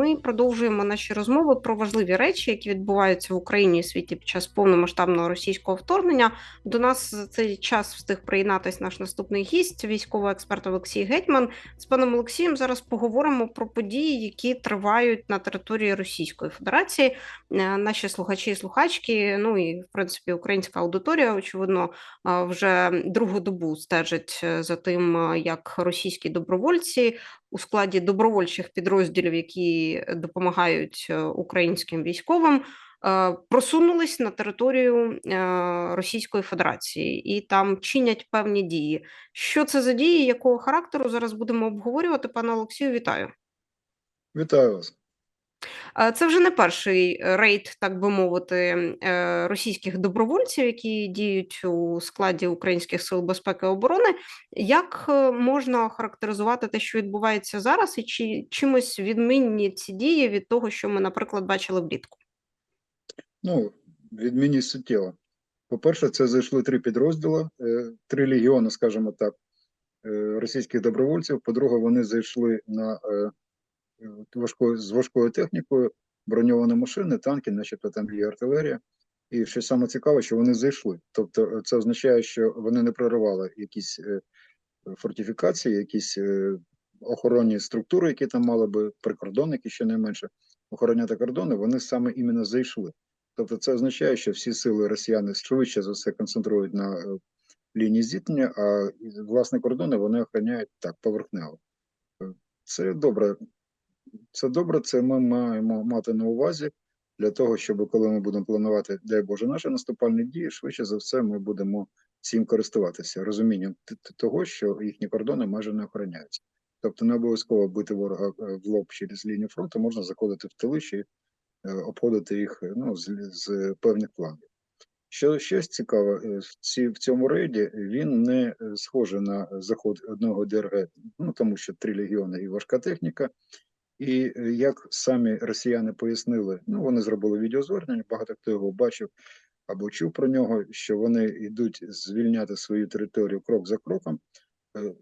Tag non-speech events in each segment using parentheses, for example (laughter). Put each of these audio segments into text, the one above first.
ми продовжуємо наші розмови про важливі речі, які відбуваються в Україні і світі під час повномасштабного російського вторгнення. До нас за цей час встиг приєднатись наш наступний гість, військовий експерт Олексій Гетьман. З паном Олексієм зараз поговоримо про події, які тривають на території Російської Федерації. Е, Наші слухачі і слухачки, ну і в принципі українська аудиторія, очевидно, е, вже другу добу стежить е, за тим, як російські добровольці у складі добровольчих підрозділів, які допомагають е, українським військовим, е, просунулись на територію е, Російської Федерації і там чинять певні дії. Що це за дії, якого характеру зараз будемо обговорювати? Пане Олексію, вітаю. Вітаю вас. Е, Це вже не перший рейд, так би мовити, е, російських добровольців, які діють у складі українських сил безпеки і оборони. Як е, можна характеризувати те, що відбувається зараз, і чи чимось відмінні ці дії від того, що ми, наприклад, бачили влітку? Ну, відмінність суттєва. По-перше, це зайшли три підрозділи, е, три легіони, скажімо так, е, російських добровольців. По-друге, вони зайшли на е, е, важкою, з важкою технікою, броньовані машини, танки, начебто там є артилерія. І що саме цікаве, що вони зайшли. Тобто, е, це означає, що вони не проривали якісь е, фортифікації, якісь е, охоронні структури, які там мали би прикордонники, щонайменше, охороняти кордони, вони саме іменно зайшли. Тобто це означає, що всі сили росіяни швидше за все концентрують на лінії зіткнення, а власне кордони вони охороняють так поверхнево. Це добре. Це добре, це ми маємо мати на увазі для того, щоб коли ми будемо планувати, дай Боже, наші наступальні дії, швидше за все, ми будемо цим користуватися, розумінням того, що їхні кордони майже не охороняються. Тобто не обов'язково бити ворога е, в лоб через лінію фронту, можна заходити в тили чи е, обходити їх е, ну, з, з певних планів. Що щось цікаве, в, цьому рейді він не схожий на заход одного ДРГ, ну тому що три легіони і важка техніка. І е, як самі росіяни пояснили, ну вони зробили відеозвернення, багато хто його бачив або чув про нього, що вони йдуть звільняти свою територію крок за кроком, е, е,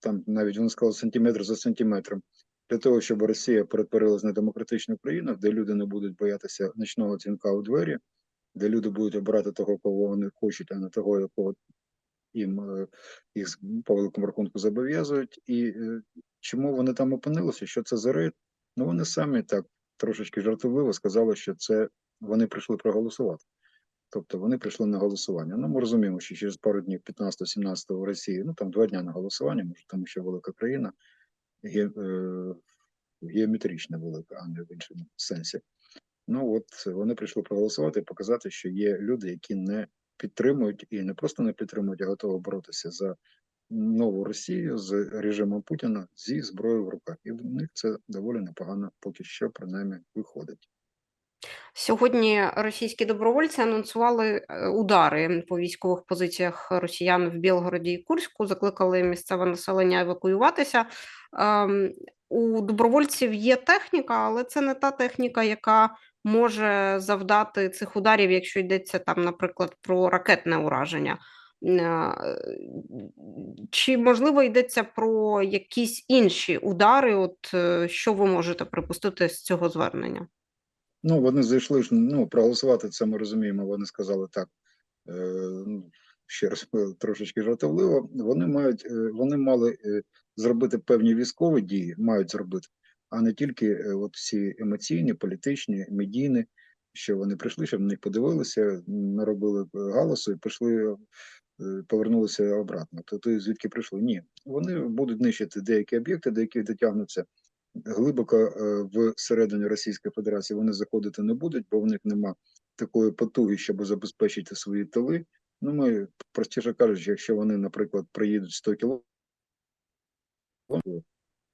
там навіть вони сказали сантиметр за сантиметром, для того, щоб Росія перетворилась на демократичну країну, де люди не будуть боятися нічного дзвінка у двері, де люди будуть обирати того, кого вони хочуть, а не того, якого їм їх по великому рахунку зобов'язують. І чому вони там опинилися? Що це за рейд? Ну вони самі так трошечки жартовливо сказали, що це вони прийшли проголосувати. Тобто вони прийшли на голосування. Ну, ми розуміємо, що через пару днів, 15-17 в Росії, ну там два дня на голосування, може, тому що велика країна ге, е, геометрично велика, а не в іншому сенсі. Ну от вони прийшли проголосувати і показати, що є люди, які не підтримують і не просто не підтримують, а готові боротися за нову Росію з режимом Путіна зі зброєю в руках. І в них це доволі непогано, поки що принаймні виходить. Сьогодні російські добровольці анонсували е, удари по військових позиціях росіян в Білгороді і Курську, закликали місцеве населення евакуюватися. Ем, У добровольців є техніка, але це не та техніка, яка може завдати цих ударів, якщо йдеться там, наприклад, про ракетне ураження. Чи можливо йдеться про якісь інші удари? От е, що ви можете припустити з цього звернення? Ну, вони зайшли ж, ну, проголосувати це ми розуміємо. Вони сказали так. Е, ну, ще раз е, трошечки жартовливо. Вони мають, вони мали зробити певні військові дії, мають зробити, а не тільки от всі емоційні, політичні, медійні, що вони прийшли, щоб на них подивилися, наробили галасу і пішли, повернулися обратно. То, то звідки прийшли? Ні, вони будуть нищити деякі об'єкти, до яких дотягнуться глибоко е, в середині Російської Федерації вони заходити не будуть, бо в них нема такої потуги, щоб забезпечити свої тили. Ну, ми простіше кажучи, якщо вони, наприклад, приїдуть 100 кілометрів,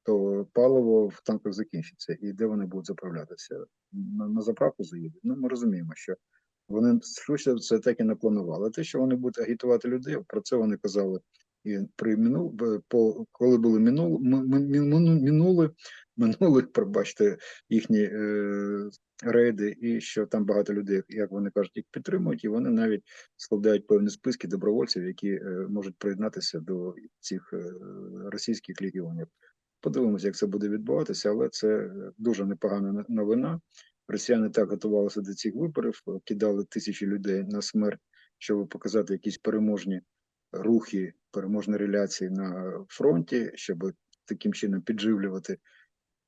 то паливо в танках закінчиться. І де вони будуть заправлятися? На, на заправку заїдуть. Ну, ми розуміємо, що вони швидше це так і не планували. Те, що вони будуть агітувати людей, про це вони казали і при минул, по коли були минул, м- м- мину- минули, (laughs) минули, пробачте, їхні е, рейди, і що там багато людей, як вони кажуть, їх підтримують, і вони навіть складають певні списки добровольців, які е, можуть приєднатися до цих е, російських легіонів. Подивимося, як це буде відбуватися, але це е, дуже непогана новина. Росіяни так готувалися до цих виборів, е, кидали тисячі людей на смерть, щоб показати якісь переможні рухи, переможні реляції на фронті, щоб таким чином підживлювати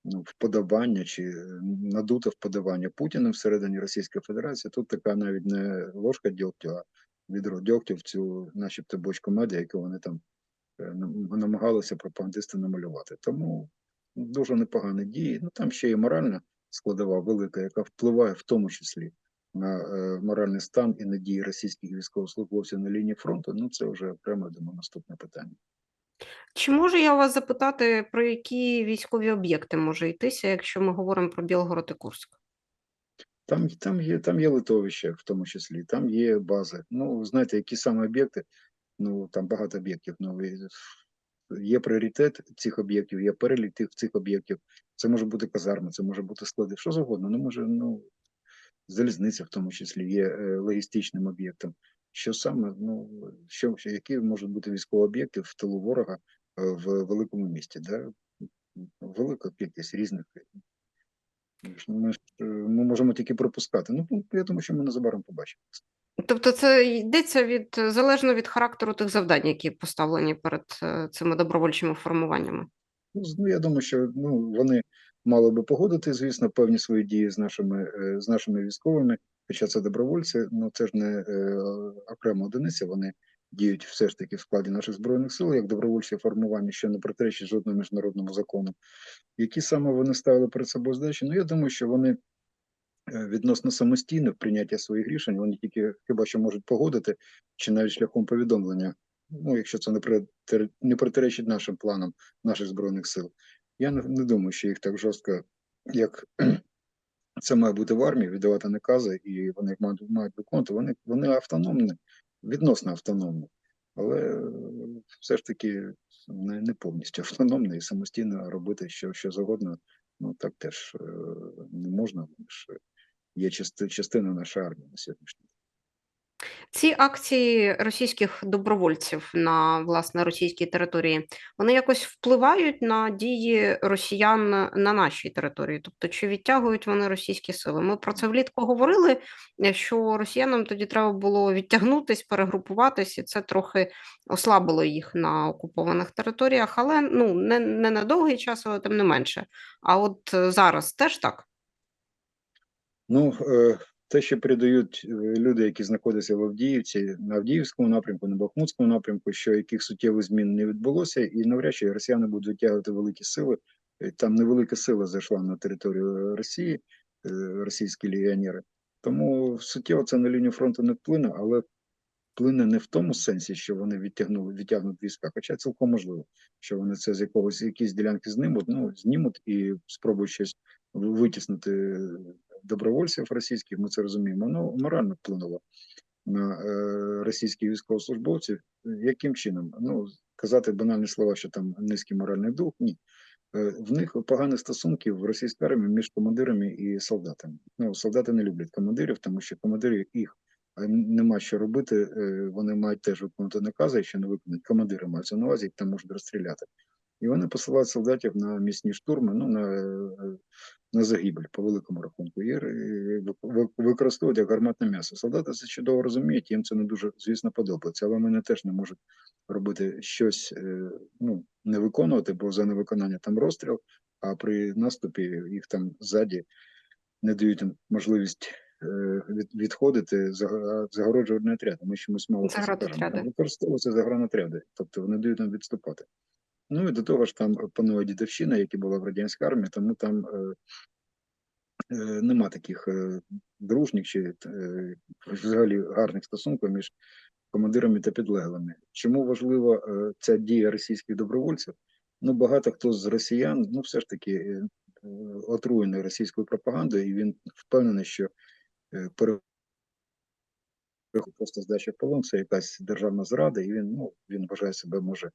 ну, вподобання чи е, надуте вподобання Путіна всередині Російської Федерації. Тут така навіть не ложка дьогтю, а відро дьогтю в цю, начебто, бочку медіа, яку вони там е, намагалися пропагандисти намалювати. Тому дуже непогані дії. Ну там ще і моральна складова велика, яка впливає в тому числі на е, моральний стан і надії російських військовослужбовців на лінії фронту. Ну це вже окремо думаю, наступне питання. Чи можу я вас запитати, про які військові об'єкти може йтися, якщо ми говоримо про Білгород і Курськ? Там, там є там є литовище, в тому числі, там є бази. Ну, знаєте, які саме об'єкти, ну там багато об'єктів. Ну, є пріоритет цих об'єктів, є перелік тих цих об'єктів. Це може бути казарма, це може бути склади, що завгодно. Ну, може, ну, залізниця в тому числі є е, логістичним об'єктом. Що саме, ну, що, які можуть бути військові об'єкти в тилу ворога е, в великому місті? Да? Велика кількість різних. Ми, е, ми можемо тільки пропускати. Ну, я думаю, що ми незабаром побачимо. Тобто це йдеться від залежно від характеру тих завдань, які поставлені перед е, цими добровольчими формуваннями. Ну, ну, я думаю, що ну, вони мали би погодити, звісно, певні свої дії з нашими, е, з нашими військовими, хоча це добровольці, ну це ж не е, окрема одиниця, вони діють все ж таки в складі наших збройних сил, як добровольчі формування, що не протиречить жодному міжнародному закону. Які саме вони ставили перед собою задачі? Ну, я думаю, що вони відносно самостійно в прийняття своїх рішень, вони тільки хіба що можуть погодити, чи навіть шляхом повідомлення, ну, якщо це не, протир- не протиречить нашим планам наших збройних сил. Я не, думаю, що їх так жорстко, як (clears throat) це має бути в армії, віддавати накази, і вони мають, мають виконувати. Вони, вони автономні, відносно автономні, але е, все ж таки не, не повністю автономні і самостійно робити що, що завгодно. Ну так теж е, не можна. Ж є части, частина нашої армії на сьогоднішній день. Ці акції російських добровольців на власне російській території, вони якось впливають на дії росіян на нашій території. Тобто, чи відтягують вони російські сили? Ми про це влітку говорили, що росіянам тоді треба було відтягнутись, перегрупуватись, і це трохи ослабило їх на окупованих територіях, але ну не, не на довгий час, але тим не менше. А от е, зараз теж так. Ну, е, те, що передають е, люди, які знаходяться в Авдіївці, на Авдіївському напрямку, на Бахмутському напрямку, що яких суттєвих змін не відбулося, і навряд чи росіяни будуть витягувати великі сили. Е, Там невелика сила зайшла на територію Росії, російські легіонери. Тому суттєво це на лінію фронту не вплине, але вплине не в тому сенсі, що вони відтягнули, відтягнуть війська, хоча цілком можливо, що вони це з якогось якісь ділянки знімуть, ну знімуть і спробують щось витіснити добровольців російських, ми це розуміємо, воно морально вплинуло на е, російських військовослужбовців. Яким чином? Ну, казати банальні слова, що там низький моральний дух, ні. Е, В них погані стосунки в російській армії між командирами і солдатами. Ну, солдати не люблять командирів, тому що командири їх е, нема що робити, вони мають теж виконувати накази, якщо не виконують, командири мають на увазі, їх там можуть розстріляти. І вони посилають солдатів на місні штурми, ну на, на загибель по великому рахунку, і ви- використовують як гарматне м'ясо. Солдати це чудово розуміють, їм це не дуже, звісно, подобається, але вони теж не можуть робити щось, е, ну не виконувати, бо за невиконання там розстріл, а при наступі їх там ззаді не дають можливість е, відходити за- загороджувальні отряди. Ми чомусь мало це. Використовуються загранотряди, тобто вони дають нам відступати. Ну і до того ж там панує дідовщина, яка була в радянській армії, тому там е, е, нема таких е, дружніх чи е, взагалі гарних стосунків між командирами та підлеглими. Чому важлива е, ця дія російських добровольців? Ну, багато хто з росіян, ну все ж таки е, е, отруєний російською пропагандою, і він впевнений, що е, пере- просто здача полон це якась державна зрада, і він ну він вважає себе може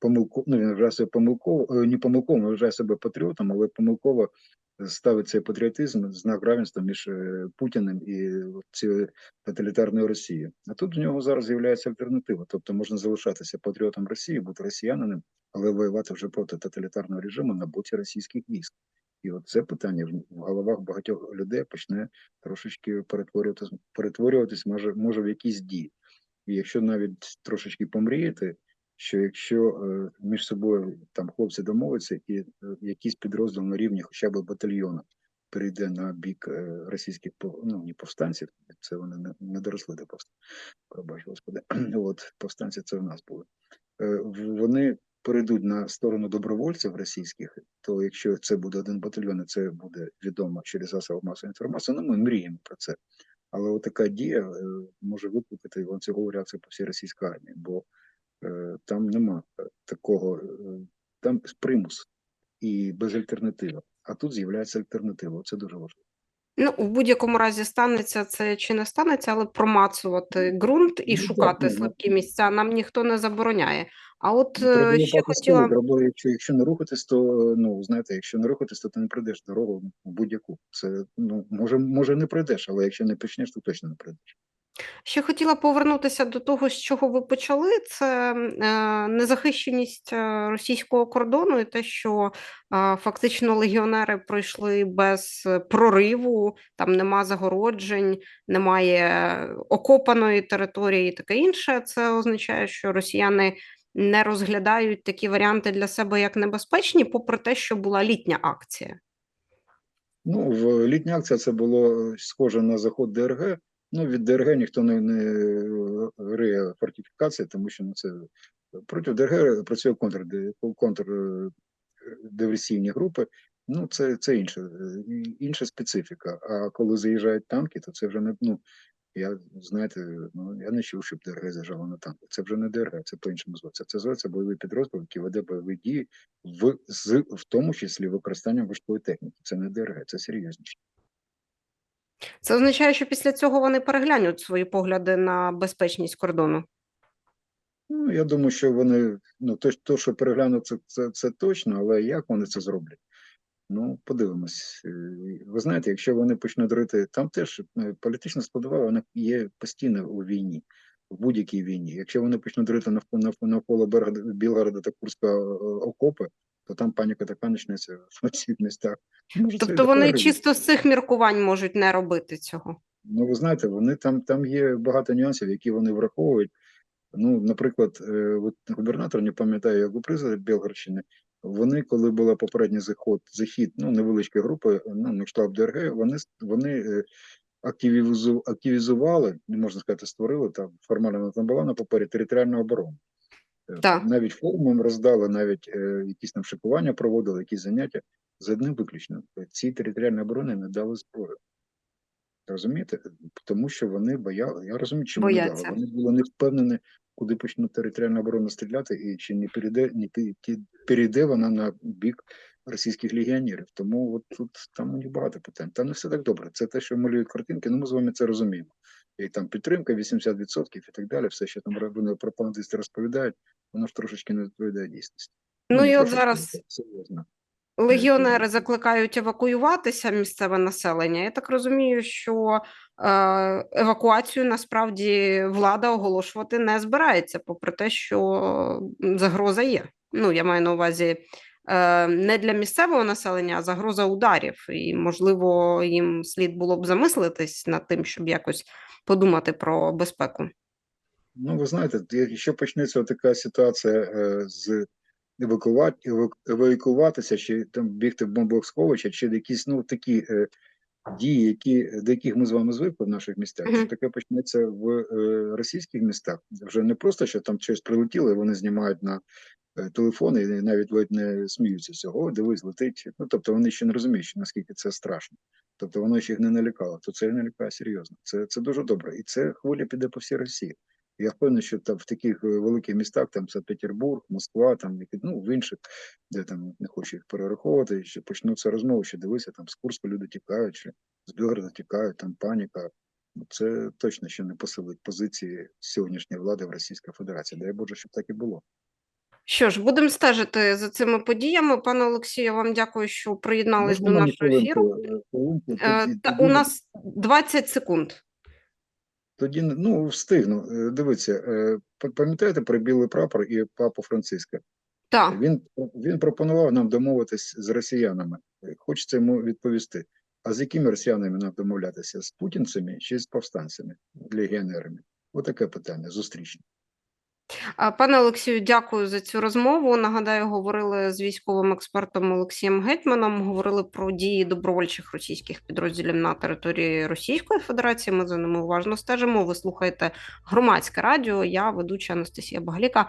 помилку, ну він вважає себе помилково, е, не помилково, він вважає себе патріотом, але помилково ставить цей патріотизм знак равенства між е, Путіним і цією тоталітарною Росією. А тут в нього зараз з'являється альтернатива, тобто можна залишатися патріотом Росії, бути росіянином але воювати вже проти тоталітарного режиму на боці російських військ. І от це питання в головах багатьох людей почне трошечки перетворюватись, перетворюватись може, може в якісь дії. І якщо навіть трошечки помріяти, що якщо е, між собою там хлопці домовляться, і е, якийсь підрозділ на рівні хоча б батальйону перейде на бік е, російських ну, не повстанців, це вони не, не доросли до повстанців, господи, (clears throat) от повстанці це в нас були. Вони перейдуть на сторону добровольців російських, то якщо це буде один батальйон, і це буде відомо через засоби масової інформації, ну ми мріємо про це. Але от така дія може викликати ланцюгову реакцію по всій російській армії, бо там нема такого, е, там примус і без альтернативи. А тут з'являється альтернатива. Це дуже важливо. Ну, в будь-якому разі станеться це чи не станеться, але промацувати ґрунт і Ну, шукати так, ну, слабкі місця нам ніхто не забороняє. А от Ну, Треба е, ще хотіла. треба, якщо, якщо не рухатись, то ну знаєте, якщо не рухатись, то ти не прийдеш дорогу будь-яку. Це ну може, може не прийдеш, але якщо не почнеш, то точно не прийдеш. Ще хотіла повернутися до того, з чого ви почали. Це е, незахищеність е, російського кордону і те, що е, фактично легіонери пройшли без прориву, там нема загороджень, немає окопаної території і таке інше. Це означає, що росіяни не розглядають такі варіанти для себе як небезпечні, попри те, що була літня акція. Ну, в літня акція це було схоже на заход ДРГ. Ну, від ДРГ ніхто не, не е, фортифікації, тому що ну, це проти ДРГ працює контр, контр е, групи. Ну, це, це інша, е, інша специфіка. А коли заїжджають танки, то це вже не ну. Я знаєте, ну я не чув, щоб ДРГ заїжджало на танки. Це вже не ДРГ, це по-іншому зветься. Це зветься бойовий підрозділ, який веде бойові дії в з в тому числі використанням важкої техніки. Це не ДРГ, це серйозніше. Це означає, що після цього вони переглянуть свої погляди на безпечність кордону. Ну я думаю, що вони ну то, то що переглянуть, це, це, це точно, але як вони це зроблять? Ну, подивимось. Е, Ви знаєте, якщо вони почнуть рити, там теж е, політична складова вона є постійно у війні, в будь-якій війні. Якщо вони почнуть рити навколо, навколо, навколо Білгорода та Курська е, окопи, то там паніка така почнеться в (laughs) цих містах. Може, Тобто вони така чисто з цих міркувань можуть не робити цього. Ну, ви знаєте, вони там, там є багато нюансів, які вони враховують. Ну, наприклад, е, от губернатор, не пам'ятаю, як у президент Білгородщини, вони, коли була попередній заход, захід, ну, невеличкої групи, ну, на штаб ДРГ, вони, вони е, активізували, не можна сказати, створили, там формально там була на папері територіальну оборону. Е, Так. Навіть форму роздали, навіть е, якісь там шикування проводили, якісь заняття. За одним виключно. Ці територіальні оборони не дали зброю. Розумієте? Тому що вони бояли. Я розумію, чому не дали. Вони були не впевнені, куди почне територіальна оборона стріляти, і чи не перейде, не перейде вона на бік російських легіонерів. Тому от тут там у них багато питань. Там не все так добре. Це те, що малюють картинки, ну ми з вами це розуміємо. І там підтримка 80% і так далі, все, що там пропагандисти розповідають, воно ж трошечки не відповідає дійсності. Ну не і от зараз легіонери закликають евакуюватися місцеве населення. Я так розумію, що е, евакуацію насправді влада оголошувати не збирається, попри те, що загроза є. Ну, я маю на увазі е, не для місцевого населення, а загроза ударів. І, можливо, їм слід було б замислитись над тим, щоб якось подумати про безпеку. Ну, ви знаєте, якщо почнеться така ситуація е, з евакувати, евакуватися, чи там бігти в бомбосховище, чи якісь ну такі е, дії, які до яких ми з вами звикли в наших містах, Мгм. що таке почнеться в е, російських містах. Вже не просто що там щось прилетіло, і вони знімають на е, телефони і навіть ледь не сміються з цього. О, дивись, летить. Ну тобто вони ще не розуміють, що наскільки це страшно. Тобто воно ще їх не налякало. То це не лякає серйозно. Це, це дуже добре. І це хвиля піде по всій Росії. Я впевнений, що там в таких е, великих містах, там Санкт-Петербург, Москва, там ну, в інших, де там не хочу їх перераховувати, що почнуться розмови, що дивися, там з Курська люди тікають, чи з Білгорода тікають, там паніка. Ну, Це точно ще не посилить позиції сьогоднішньої влади в Російській Федерації. Дай Боже, щоб так і було. Що ж, будемо стежити за цими подіями. Пане Олексію, я вам дякую, що приєднались Можна до нашого ефіру. хвилинку, е, хвилинку? Е, Та у нас 20 секунд. Тоді ну встигну. Е, Дивіться, е, пам'ятаєте про білий прапор і папу Франциска? Так. Він, він пропонував нам домовитись з росіянами. Хочеться йому відповісти. А з якими росіянами нам домовлятися? З путінцями чи з повстанцями, легіонерами? Отаке питання зустрічне. Пане Олексію, дякую за цю розмову. Нагадаю, говорили з військовим експертом Олексієм Гетьманом. Говорили про дії добровольчих російських підрозділів на території Російської Федерації. Ми за ними уважно стежимо. Ви слухаєте громадське радіо. Я ведуча Анастасія Багаліка.